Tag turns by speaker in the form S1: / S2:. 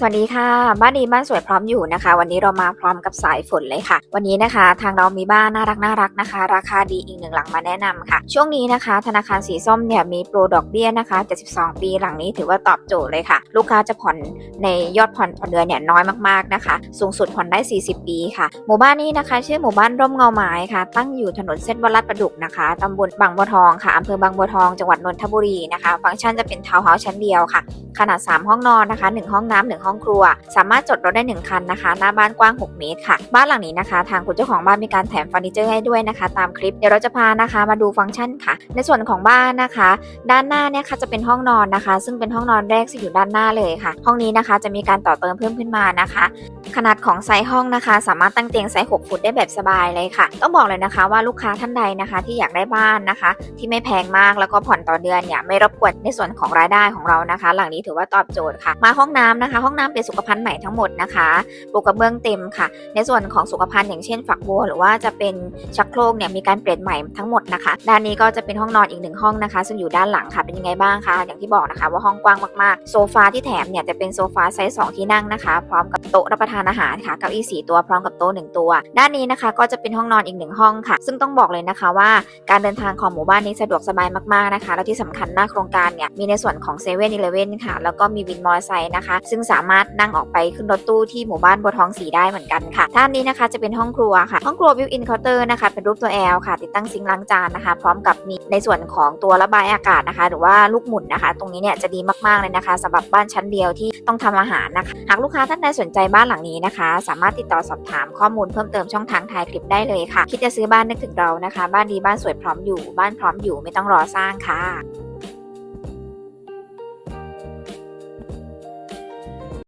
S1: สวัสดีค่ะ บ้านดีบ้านสวยพร้อมอยู่นะคะ วันนี้เรามาพร้อมกับสายฝนเลยค่ะ วันนี้นะคะ ทางเรามีบ้านน่ารักน่ารักนะคะ ราคาดีอีกหนึ่งหลังมาแนะนำค่ะ ช่วงนี้นะคะ ธนาคารสีส้มเนี่ยมีโปรดอกเบี้ยนะคะ72ปีหลังนี้ถือว่าตอบโจทย์เลยค่ะ ลูกค้าจะผ่อนในยอดผ่อนผ่อนเดือนเนี่ยน้อยมากๆนะคะ สูงสุดผ่อนได้ 40 ปีค่ะ หมู่บ้านนี้นะคะ ชื่อหมู่บ้านร่มเงาไม้ค่ะ ตั้งอยู่ถนนเส้นวัดลาดประดุกนะคะตำบลบางบัวทองค่ะอำเภอบางบัวทองจังหวัดนนทบุรีนะคะ ฟังก์ชันจะเป็นทาวน์เฮาส์ชั้นเดียวค่ะ ขนาด 3 ห้องนอนนะคะ 1 ห้องน้ำหนึ่งห้องครัว สามารถจดรถได้ 1 คันนะคะ หน้าบ้านกว้าง 6 เมตรค่ะ บ้านหลังนี้นะคะ ทางคุณเจ้าของบ้านมีการแถมเฟอร์นิเจอร์ให้ด้วยนะคะ ตามคลิป เดี๋ยวเราจะพานะคะมาดูฟังก์ชันค่ะ ในส่วนของบ้านนะคะ ด้านหน้าเนี่ยค่ะจะเป็นห้องนอนนะคะ ซึ่งเป็นห้องนอนแรกที่อยู่ด้านหน้าเลยค่ะ ห้องนี้นะคะจะมีการต่อเติมเพิ่มขึ้นมานะคะ ขนาดของไซส์ห้องนะคะ สามารถตั้งเตียงไซส์6ฟุตได้แบบสบายเลยค่ะ ต้องบอกเลยนะคะว่าลูกค้าท่านใดนะคะที่อยากได้บ้านนะคะ ที่ไม่แพงมากแล้วก็ผ่อนต่อเดือนเนี่ยไม่รบกวนในส่วนของรายได้ของเรานะคะ หลังนี้ถือว่าตอบโจทย์ค่ะ มาห้องน้ำนะคะห้องน้ำเป็นสุขภัณฑ์ใหม่ทั้งหมดนะคะปูกระเบื้องเต็มค่ะ ในส่วนของสุขภัณฑ์อย่างเช่น ฝักบัวหรือว่าจะเป็นชักโครกเนี่ยมีการเปลี่ยนใหม่ทั้งหมดนะคะด้านนี้ก็จะเป็นห้องนอนอีกหนึ่งห้องนะคะ ซึ่งอยู่ด้านหลังค่ะเป็นยังไงบ้างคะอย่างที่บอกนะคะ ว่าห้องกว้างมากๆ โซฟาที่แถมเนี่ยจะเป็นโซฟาไซส์2ที่นั่งนะคะ พร้อมกับโต๊ะรับประทานอาหารค่ะเก้าอี้สี่ตัวพร้อมกับโต๊ะหนึ่งตัว ด้านนี้นะคะก็จะเป็นห้องนอนอีกหนึ่งห้องค่ะ ซึ่งต้องบอกเลยนะคะว่าการเดินทางของหมู่บ้านนี้สะดวกสบายมากๆนะคะ แล้วที่สำคัญหน้าโครงการเนี่ยมีในส่วนของเซเว่นอีเลเว่นค่ะ แล้วก็มีวินมอเตอร์ไซค์นะคะ ซึ่งสามารถนั่งออกไปขึ้นรถตู้ที่หมู่บ้านบัวทองสีได้เหมือนกันค่ะท่านนี้นะคะจะเป็นห้องครัวค่ะ ห้องครัววิวอินเคาน์เตอร์นะคะเป็นรูปตัว L ค่ะ ติดตั้งซิงค์ล้างจานนะคะ พร้อมกับมีในส่วนของตัวระบายอากาศนะคะ หรือว่าลูกหมุนนะคะ ตรงนี้เนี่ยจะดีมากๆเลยนะคะสำหรับบ้านชั้นเดียวที่ต้องทำอาหารนะคะ หากลูกค้าท่านใดสนใจบ้านหลังนี้นะคะ สามารถติดต่อสอบถามข้อมูลเพิ่มเติมช่องทางท้ายคลิปได้เลยค่ะ คิดจะซื้อบ้านนึกถึงเรานะคะ บ้านดีบ้านสวยพร้อมอยู่ บ้านพร้อมอยู่ไม่ต้องรอสร้างค่ะ